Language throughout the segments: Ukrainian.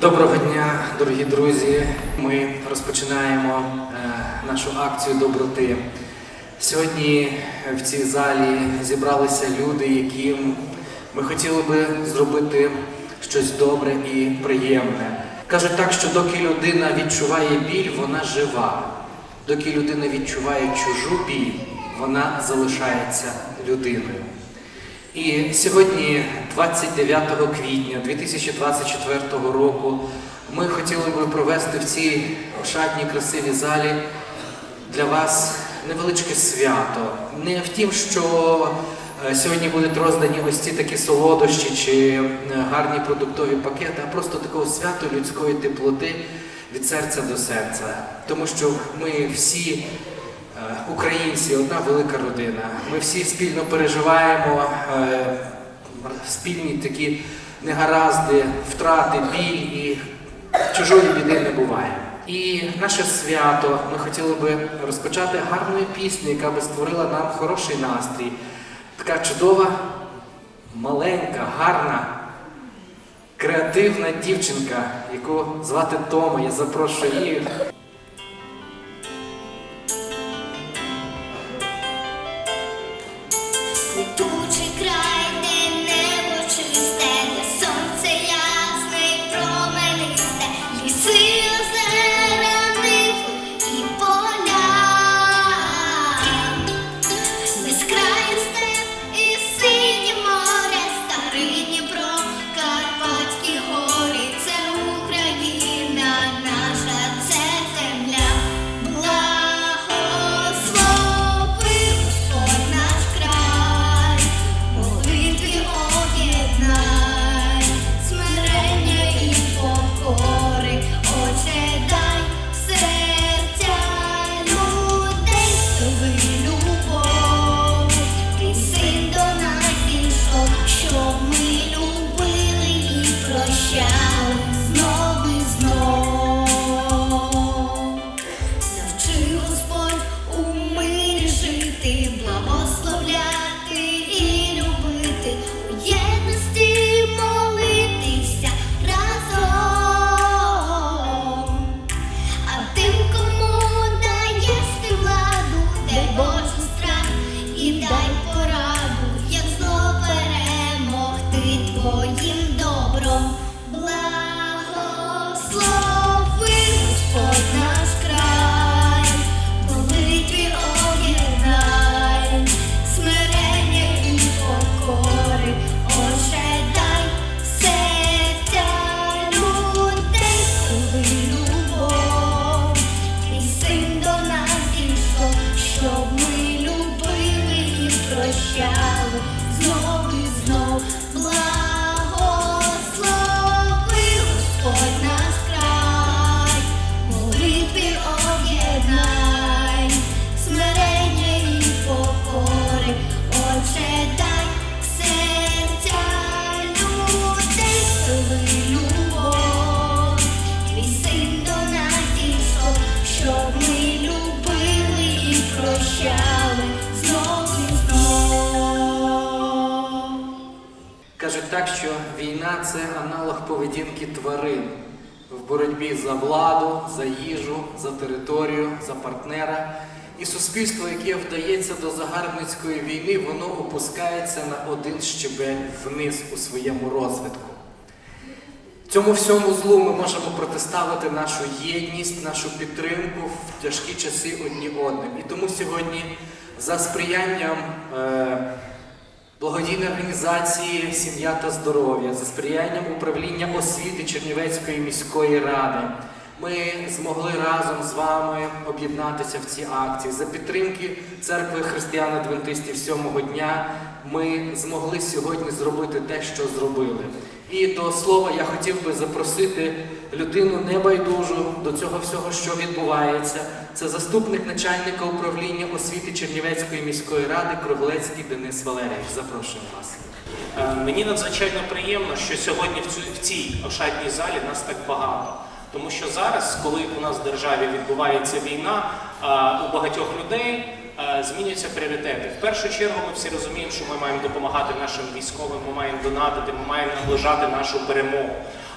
Доброго дня, дорогі друзі. Ми розпочинаємо е, нашу акцію доброти. Сьогодні в цій залі зібралися люди, яким ми хотіли би зробити щось добре і приємне. Кажуть так, що доки людина відчуває біль, вона жива. Доки людина відчуває чужу біль, вона залишається людиною. І сьогодні, 29 квітня 2024 року, ми хотіли би провести в цій ошатній красивій залі для вас невеличке свято. Не в тім, що е, сьогодні будуть роздані ось ці такі солодощі чи е, гарні продуктові пакети, а просто такого свято людської теплоти від серця до серця. Тому що ми всі Е, Українці одна велика родина. Ми всі спільно переживаємо спільні такі негаразди, втрати, біль і чужої біди не буває. І наше свято ми хотіли би розпочати гарною піснею, яка би створила нам хороший настрій. Така чудова, маленька, гарна, креативна дівчинка, яку звати Тома. Я запрошую її. Так, що війна це аналог поведінки тварин в боротьбі за владу, за їжу, за територію, за партнера. І суспільство, яке вдається до загарбницької війни, воно опускається на один щебель вниз у своєму розвитку. Цьому всьому злу ми можемо протиставити нашу єдність, нашу підтримку в тяжкі часи одні одним. І тому сьогодні за сприянням е, благодійної організації Сім'я та здоров'я, за сприянням управління освіти Чернівецької міської ради. Ми змогли разом з вами об'єднатися в цій акції. За підтримки церкви християн-адвентистів сьомого дня ми змогли сьогодні зробити те, що зробили. І до слова я хотів би запросити людину небайдужу до цього всього, що відбувається. Це заступник начальника управління освіти Чернівецької міської ради Круглецький Денис Валерійович. Запрошуємо вас. Е, Мені надзвичайно приємно, що сьогодні в, в цій ошатній залі нас так багато. Тому що зараз, коли у нас в державі відбувається війна, е, у багатьох людей е, змінюються пріоритети. В першу чергу ми всі розуміємо, що ми маємо допомагати нашим військовим, ми маємо донатити, ми маємо наближати нашу перемогу.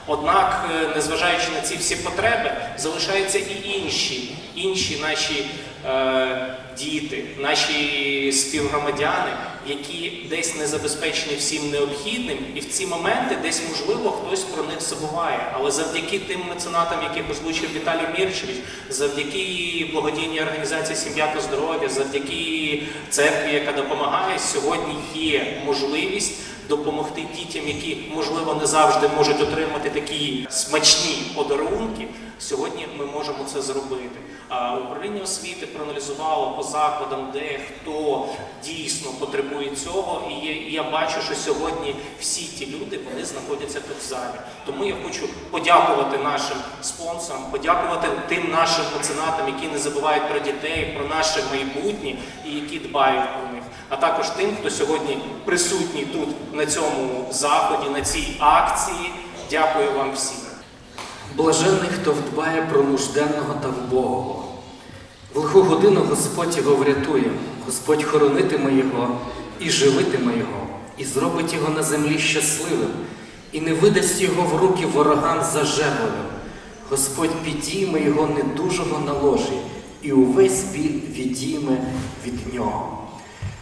Однак, е, незважаючи на ці всі потреби, залишаються і інші, інші наші е, діти, наші співгромадяни, які десь не забезпечені всім необхідним, і в ці моменти десь можливо хтось про них забуває. Але завдяки тим меценатам, яких озвучив Віталій Мірчевич, завдяки благодійній організації Сім'я та здоров'я, завдяки церкві, яка допомагає, сьогодні є можливість допомогти дітям, які можливо не завжди можуть отримати такі смачні подарунки. Сьогодні ми можемо це зробити. А управління освіти проаналізувало по закладам, де хто дійсно потребує цього. І я бачу, що сьогодні всі ті люди вони знаходяться тут в залі. Тому я хочу подякувати нашим спонсорам, подякувати тим нашим меценатам, які не забувають про дітей, про наше майбутнє і які дбають про. А також тим, хто сьогодні присутній тут на цьому заході, на цій акції. Дякую вам всім. Блаженний, хто вдбає про нужденного та вбогого. В лиху годину Господь його врятує, Господь хоронитиме його і живитиме його, і зробить його на землі щасливим, і не видасть його в руки ворогам зажерливим. Господь підійме його недужого на ложі, і увесь біль відійме від нього.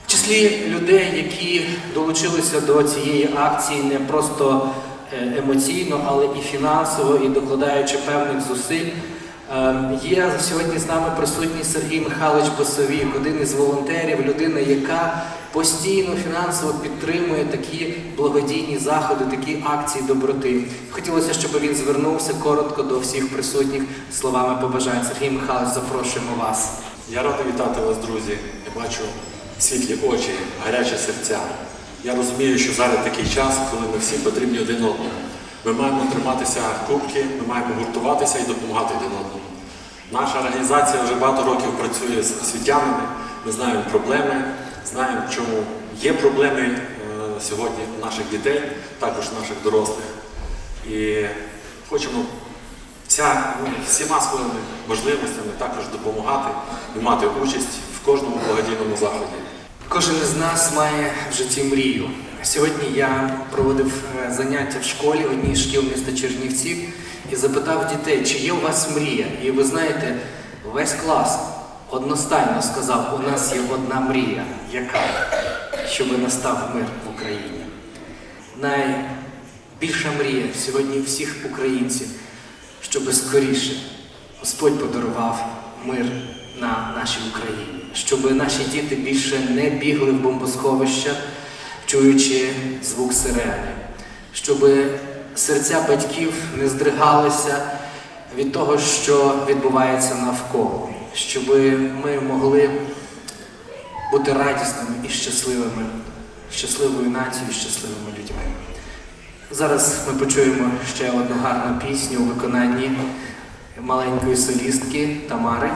В числі людей, які долучилися до цієї акції не просто е, емоційно, але і фінансово, і докладаючи певних зусиль. е, Є сьогодні з нами присутній Сергій Михайлович Босовік, один із волонтерів, людина, яка постійно фінансово підтримує такі благодійні заходи, такі акції доброти. Хотілося, щоб він звернувся коротко до всіх присутніх словами побажань. Сергій Михайлович, запрошуємо вас. Я радий вітати вас, друзі. Я бачу світлі очі, гарячі серця. Я розумію, що зараз такий час, коли ми всі потрібні один одному. Ми маємо триматися кубки, ми маємо гуртуватися і допомагати один одному. Наша організація вже багато років працює з освітянами. Ми знаємо проблеми, знаємо, чому є проблеми е, сьогодні у наших дітей, також наших дорослих. І хочемо вся, ну, всіма своїми можливостями також допомагати і мати участь кожному благодійному заході. Кожен із нас має в житті мрію. Сьогодні я проводив е, заняття в школі в одній з шкіл міста Чернівців і запитав дітей, чи є у вас мрія. І ви знаєте, весь клас одностайно сказав, у нас є одна мрія, яка щоб настав мир в Україні. Найбільша мрія сьогодні всіх українців, щоб скоріше Господь подарував мир на нашій Україні, щоб наші діти більше не бігли в бомбосховища, чуючи звук сирени, щоб серця батьків не здригалися від того, що відбувається навколо, щоб ми могли бути радісними і щасливими, щасливою нацією, щасливими людьми. Зараз ми почуємо ще одну гарну пісню у виконанні маленької солістки Тамари.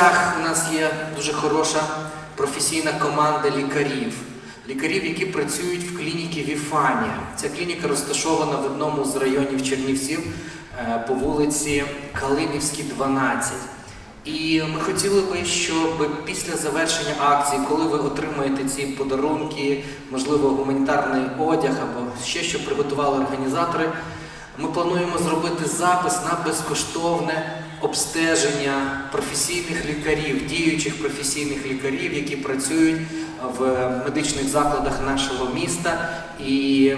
Чернівцях у нас є дуже хороша професійна команда лікарів. Лікарів, які працюють в клініці Віфанія. Ця клініка розташована в одному з районів Чернівців е, по вулиці Калинівській, 12. І ми хотіли би, щоб після завершення акції, коли ви отримаєте ці подарунки, можливо, гуманітарний одяг або ще що приготували організатори, ми плануємо зробити запис на безкоштовне обстеження професійних лікарів, діючих професійних лікарів, які працюють в медичних закладах нашого міста. І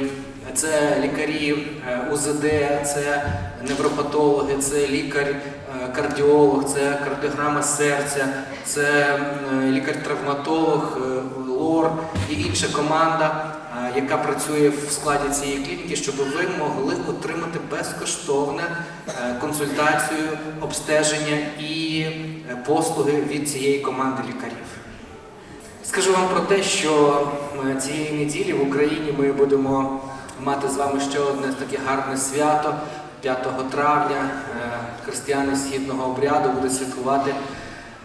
це лікарі е, УЗД, це невропатологи, це лікар-кардіолог, це кардіограма серця, це е, лікар-травматолог, е, лор і інша команда, е, яка працює в складі цієї клініки, щоб ви могли отримати безкоштовне е, консультацію, обстеження і е, послуги від цієї команди лікарів. Скажу вам про те, що е, цієї неділі в Україні ми будемо мати з вами ще одне таке гарне свято. 5 травня християни східного обряду будуть святкувати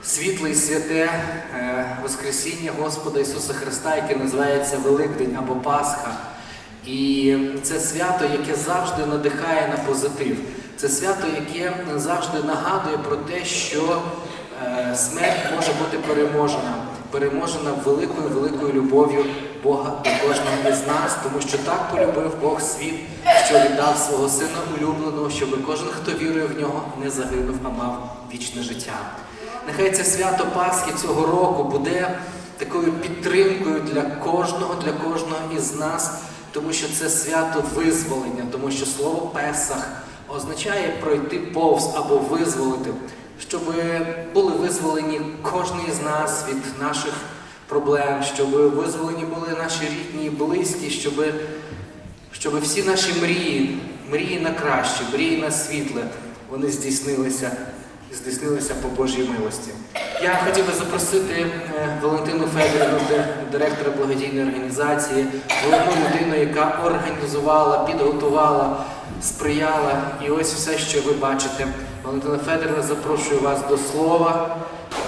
світле і святе е, Воскресіння Господа Ісуса Христа, яке називається Великдень або Пасха. І це свято, яке завжди надихає на позитив. Це свято, яке завжди нагадує про те, що е, смерть може бути переможена, переможена великою великою любов'ю Бога до кожного із нас, тому що так полюбив Бог світ, що віддав свого сина улюбленого, щоб кожен, хто вірує в нього, не загинув, а мав вічне життя. Нехай це свято Пасхи цього року буде такою підтримкою для кожного, для кожного із нас, тому що це свято визволення, тому що слово Песах означає пройти повз або визволити, щоб були визволені кожен із нас від наших проблем, щоб визволені були наші рідні і близькі, щоб, щоб всі наші мрії, мрії на краще, мрії на світле, вони здійснилися здійснилися по Божій милості. Я хотів би запросити е, Валентину Федорівну, директора благодійної організації, головну людину, яка організувала, підготувала, сприяла. І ось все, що ви бачите. Валентина Федорівна, запрошую вас до слова.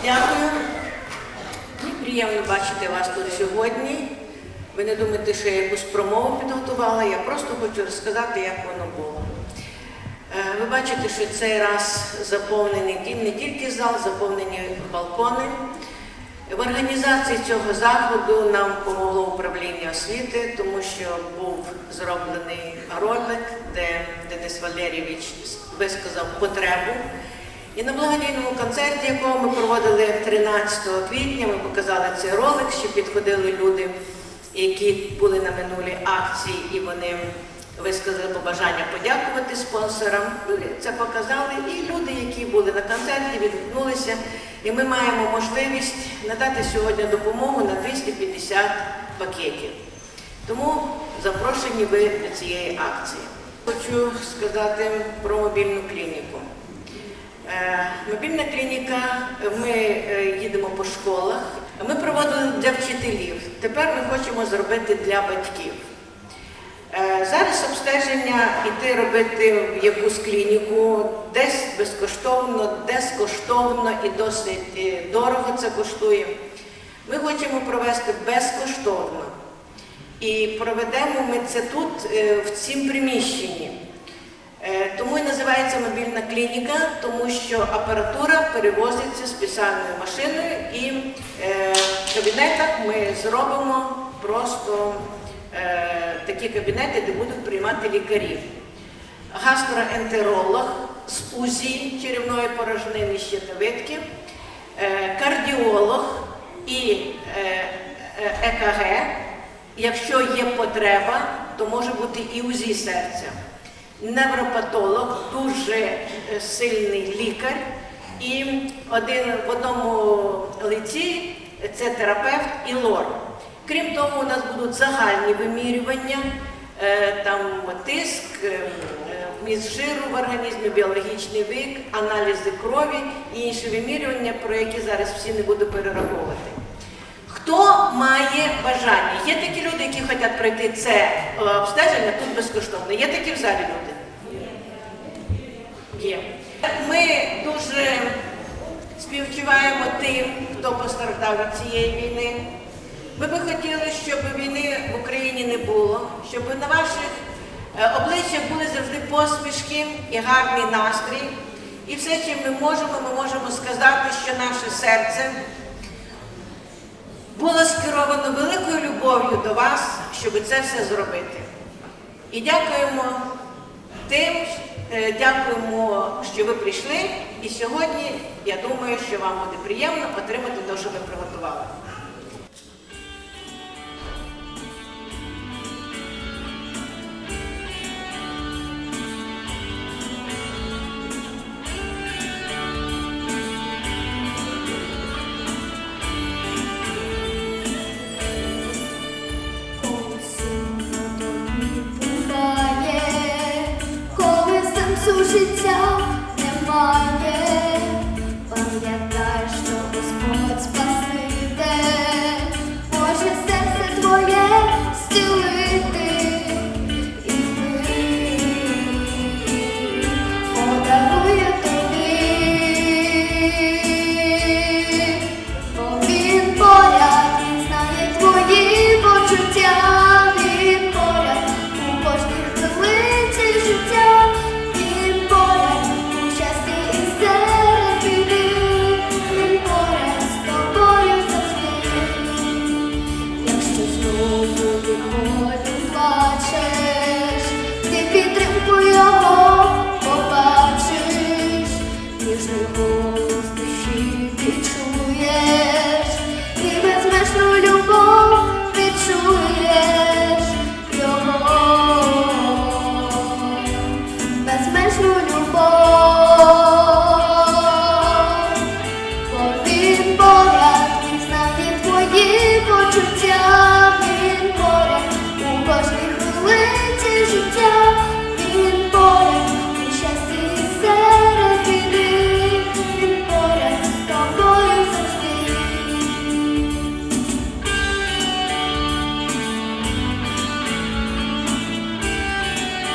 Дякую. Мені приємно бачити вас тут сьогодні. Ви не думаєте, що я якусь промову підготувала, я просто хочу розказати, як воно було. Е, Ви бачите, що цей раз заповнений не тільки зал, заповнені балкони. В організації цього заходу нам помогло управління освіти, тому що був зроблений ролик, де Денис Валерійович висказав потребу. І на благодійному концерті, якого ми проводили 13 квітня, ми показали цей ролик, що підходили люди, які були на минулій акції, і вони висказали побажання подякувати спонсорам. Ми Це показали, і люди, які були на концерті, відгукнулися. І ми маємо можливість надати сьогодні допомогу на 250 пакетів. Тому запрошені ви до цієї акції. Хочу сказати про мобільну клініку. Е, Мобільна клініка, ми е, їдемо по школах. Ми проводили для вчителів. Тепер ми хочемо зробити для батьків. Е, Зараз обстеження йти робити в якусь клініку, десь безкоштовно, десь коштовно і досить е, дорого це коштує. Ми хочемо провести безкоштовно. І проведемо ми це тут, е, в цім приміщенні. Тому і називається мобільна клініка, тому що апаратура перевозиться спеціальною машиною, і в кабінетах ми зробимо просто такі кабінети, де будуть приймати лікарів. Гастроентеролог з УЗІ черевної порожнини щитовидки, е, кардіолог і е, е, ЕКГ. Якщо є потреба, то може бути і УЗІ серця. Невропатолог, дуже сильний лікар, і один в одному лиці це терапевт і лор. Крім того, у нас будуть загальні вимірювання, е, там тиск, е, е, вміст жиру в організмі, біологічний вік, аналізи крові і інші вимірювання, про які зараз всі не буду перераховувати. Хто має бажання? Є такі люди, які хочуть пройти це обстеження тут безкоштовно. Є такі в залі люди? Є. Ми дуже співчуваємо тим, хто постраждав від цієї війни. Ми би хотіли, щоб війни в Україні не було, щоб на ваших е, обличчях були завжди посмішки і гарний настрій. І все, чим ми можемо, ми можемо сказати, що наше серце було скеровано великою любов'ю до вас, щоб це все зробити. І дякуємо тим, е, дякуємо, що ви прийшли. І сьогодні я думаю, що вам буде приємно отримати те, що ви приготували.